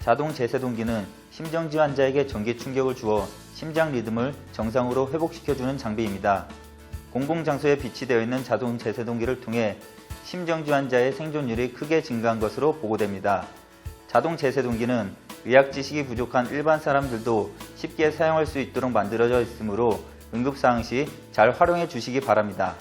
자동 제세동기는 심정지 환자에게 전기 충격을 주어 심장 리듬을 정상으로 회복시켜주는 장비입니다. 공공장소에 비치되어 있는 자동 제세동기를 통해 심정지 환자의 생존율이 크게 증가한 것으로 보고됩니다. 자동 제세동기는 의학 지식이 부족한 일반 사람들도 쉽게 사용할 수 있도록 만들어져 있으므로 응급상황 시잘 활용해 주시기 바랍니다.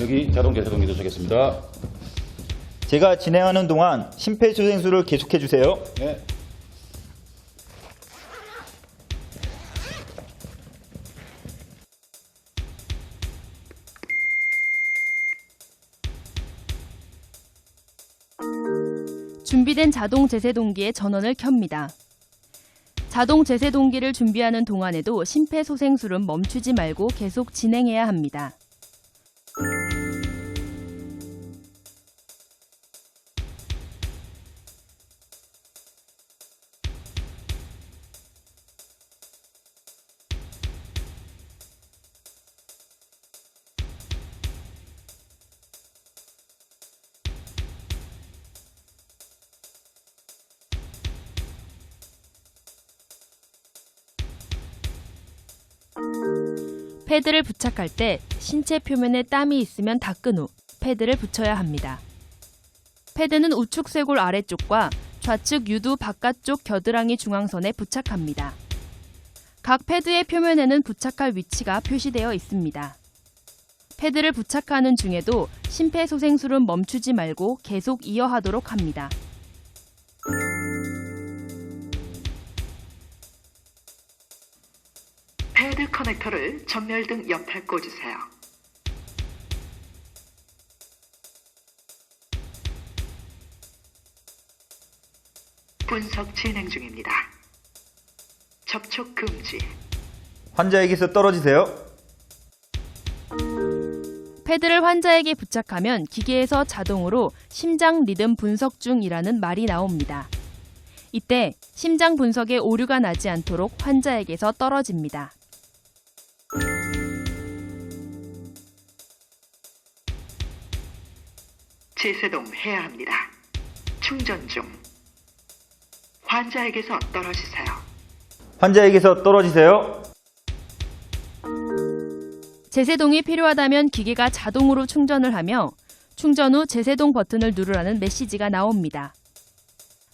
여기 자동 제세동기 도착했습니다. 제가 진행하는 동안 심폐소생술을 계속해 주세요. 네. 준비된 자동 제세동기의 전원을 켭니다. 자동 제세동기를 준비하는 동안에도 심폐소생술은 멈추지 말고 계속 진행해야 합니다. 패드를 부착할 때 신체 표면에 땀이 있으면 닦은 후 패드를 붙여야 합니다. 패드는 우측 쇄골 아래쪽과 좌측 유두 바깥쪽 겨드랑이 중앙선에 부착합니다. 각 패드의 표면에는 부착할 위치가 표시되어 있습니다. 패드를 부착하는 중에도 심폐소생술은 멈추지 말고 계속 이어하도록 합니다. 패드 커넥터를 전멸등 옆에 꽂으세요. 분석 진행 중입니다. 접촉 금지. 환자에게서 떨어지세요. 패드를 환자에게 부착하면 기계에서 자동으로 심장 리듬 분석 중이라는 말이 나옵니다. 이때 심장 분석에 오류가 나지 않도록 환자에게서 떨어집니다. 제세동 해야 합니다. 충전 중. 환자에게서 떨어지세요. 환자에게서 떨어지세요. 제세동이 필요하다면 기계가 자동으로 충전을 하며 충전 후 제세동 버튼을 누르라는 메시지가 나옵니다.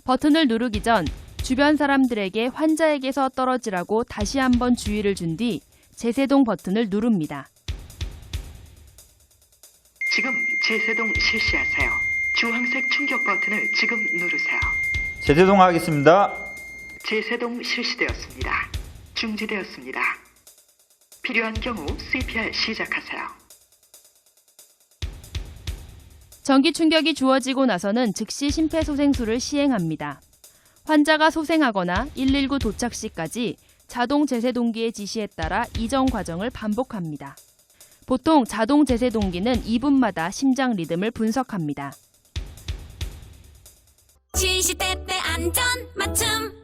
버튼을 누르기 전 주변 사람들에게 환자에게서 떨어지라고 다시 한번 주의를 준 뒤 제세동 버튼을 누릅니다. 지금 제세동 실시하세요. 주황색 충격 버튼을 지금 누르세요. 제세동 하겠습니다. 제세동 실시되었습니다. 중지되었습니다. 필요한 경우 CPR 시작하세요. 전기 충격이 주어지고 나서는 즉시 심폐소생술을 시행합니다. 환자가 소생하거나 119 도착 시까지 자동 제세동기의 지시에 따라 이전 과정을 반복합니다. 보통 자동 제세 동기는 2분마다 심장 리듬을 분석합니다. 시시때때 안전 맞춤